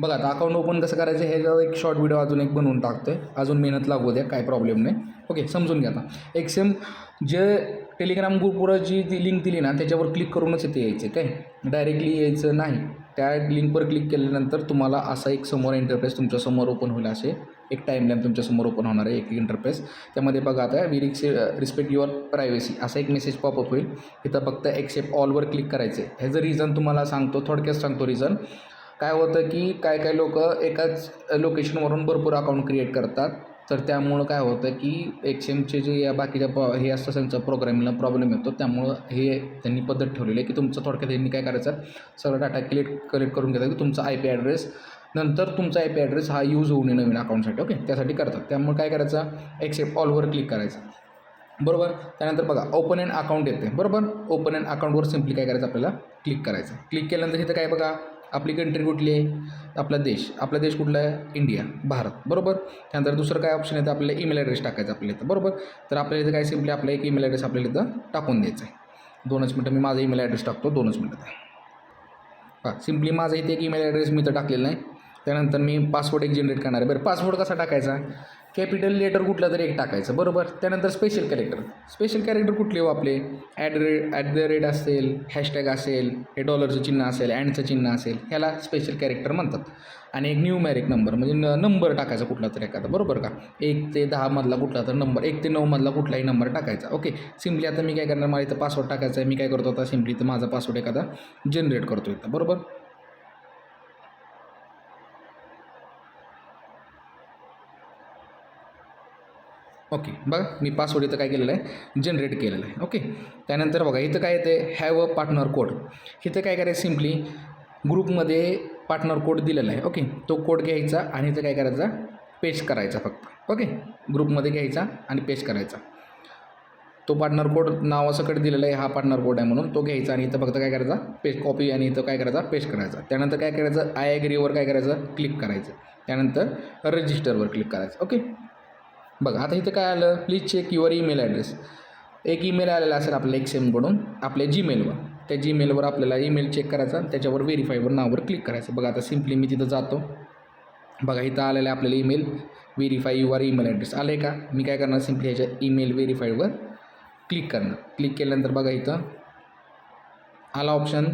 बघा आता account open कसं करायचं हे एक शॉर्ट व्हिडिओ अजून एक बनवून टाकतो आहे अजून मेहनत लागू द्या काय प्रॉब्लेम नाही. ओके समजून घ्या आता. एक सेम जे टेलिग्राम ग्रुपवर जी ती लिंक दिली ना त्याच्यावर क्लिक करूनच येते यायचे काय? डायरेक्टली यायचं नाही. त्या लिंकवर क्लिक केल्यानंतर तुम्हाला असा एक समोर इंटरफेस तुमच्यासमोर ओपन होईल असे. एक टाईमलाईन तुमच्यासमोर ओपन होणार आहे एक इंटरफेस त्यामध्ये बघा आता वी रिक्स रिस्पेक्ट युअर प्रायव्हसी असा एक मेसेज पॉपअप होईल. इथं फक्त एक्सेप्ट ऑलवर क्लिक करायचे. ह्याचं रिझन तुम्हाला सांगतो थोडक्यात सांगतो रिझन काय होतं की काय काय लोक एकाच लोकेशनवरून भरपूर अकाउंट क्रिएट करतात. तर त्यामुळं काय होतं की एक्सेमचे जे या बाकीच्या प हे असतं त्यांचा प्रोग्रामिंगला प्रॉब्लेम येतो. त्यामुळं हे त्यांनी पद्धत ठेवलेली आहे की तुमचं थोडक्यात त्यांनी काय करायचं? सगळं डाटा कलेक्ट कलेक्ट करून घेतात की तुमचा आय पी ॲड्रेस नंतर तुमचा आय पी ॲड्रेस हा यूज होऊ नये नवीन अकाउंटसाठी ओके त्यासाठी करतात. त्यामुळे काय करायचं? एक्सेप्ट ऑलवर क्लिक करायचं. बरोबर? त्यानंतर बघा ओपन अँड अकाउंट येते. बरोबर? ओपन अँड अकाउंटवर सिम्पली काय करायचं आपल्याला? क्लिक करायचं. क्लिक केल्यानंतर इथं काय बघा? आपली कंट्री कुठली आहे? आपला देश. आपला देश कुठला आहे? इंडिया भारत. बरोबर? त्यानंतर दुसरं काय ऑप्शन येतं आपल्याला ईमेल ॲड्रेस टाकायचा आपल्या इथं. बरोबर? तर आपल्याला इथं काय सिम्पली आपला एक ईमेल ॲड्रेस आपल्याला इथं टाकून द्यायचा आहे. दोनच मिनटं मी माझा ईमेल ॲड्रेस टाकतो. दोनच मिनटात हां सिम्पली माझा इथे एक ईमेल ॲड्रेस मी इथं टाकलेला नाही. त्यानंतर मी पासवर्ड एक जनरेट करणार आहे. बरं पासवर्ड कसा टाकायचा? कॅपिटल लेटर कुठला तरी एक टाकायचं बरोबर? त्यानंतर स्पेशल कॅरेक्टर स्पेशल कॅरेक्टर कुठले हो आपले? At rate at the rate असेल हॅशटॅग असेल हे डॉलरचं चिन्ह असेल अँडचं चिन्ह असेल ह्याला स्पेशल कॅरेक्टर म्हणतात. आणि एक न्यूमॅरिक नंबर म्हणजे न नंबर टाकायचा कुठला तरी एखादा बरोबर का? एक ते दहामधला कुठला तर नंबर एक ते नऊमधला कुठलाही नंबर टाकायचा. ओके सिम्पली आता मी काय करणार? मला इथं पासवर्ड टाकायचा आहे मी काय करतो आता? सिम्पली तर माझा पासवर्ड एखादा जनरेट करतो इथं बरोबर? ओके बघा मी पासवर्ड इथं काय केलेलं आहे? जनरेट केलेलं आहे. ओके त्यानंतर बघा इथं काय येते हॅव अ पार्टनर कोड इथं काय करायचं सिम्पली ग्रुपमध्ये पार्टनर कोड दिलेला आहे. ओके तो कोड घ्यायचा आणि इथं काय करायचा? पेस्ट करायचा फक्त. ओके ग्रुपमध्ये घ्यायचा आणि पेस्ट करायचा. तो पार्टनर कोड नावासकट दिलेला आहे हा पार्टनर कोड आहे म्हणून तो घ्यायचा आणि इथं फक्त काय करायचा? पेस्ट कॉपी आणि इथं काय करायचा? पेस्ट करायचा. त्यानंतर काय करायचं? आय ॲग्रीवर काय करायचं? क्लिक करायचं. त्यानंतर रजिस्टरवर क्लिक करायचं. ओके बघा आता इथं काय आलं? Please check your email address एक ईमेल आलेला असेल आपल्या एक्सेमकडून आपल्या जीमेलवर त्या जीमेलवर आपल्याला ईमेल चेक करायचा त्याच्यावर व्हेरीफायवर नावावर क्लिक करायचं. बघा आता सिम्पली मी तिथं जातो. बघा इथं आलेलं आहे आपल्याला email verify your email address आलं आहे का? मी काय करणार? सिम्पली ह्याच्या ईमेल व्हेरीफायवर क्लिक करणार. क्लिक केल्यानंतर बघा इथं आला ऑप्शन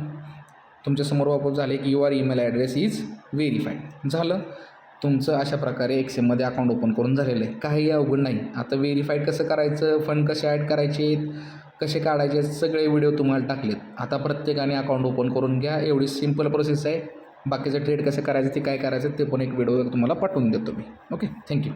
तुमच्यासमोर वापस झाले की your email address is verified झालं. तुमचं अशा प्रकारे एक्सेममध्ये अकाउंट ओपन करून झालेलं आहे. काही अवघड नाही. आता व्हेरीफाईड कसं करायचं फंड कसे ॲड करायचे कसे काढायचे सगळे व्हिडिओ तुम्हाला टाकलेत. आता प्रत्येकाने अकाउंट ओपन करून घ्या. एवढी सिंपल प्रोसेस आहे. बाकीचं ट्रेड कसं करायचं ते काय करायचं ते पण एक व्हिडिओ तुम्हाला पाठवून देतो मी. Okay thank you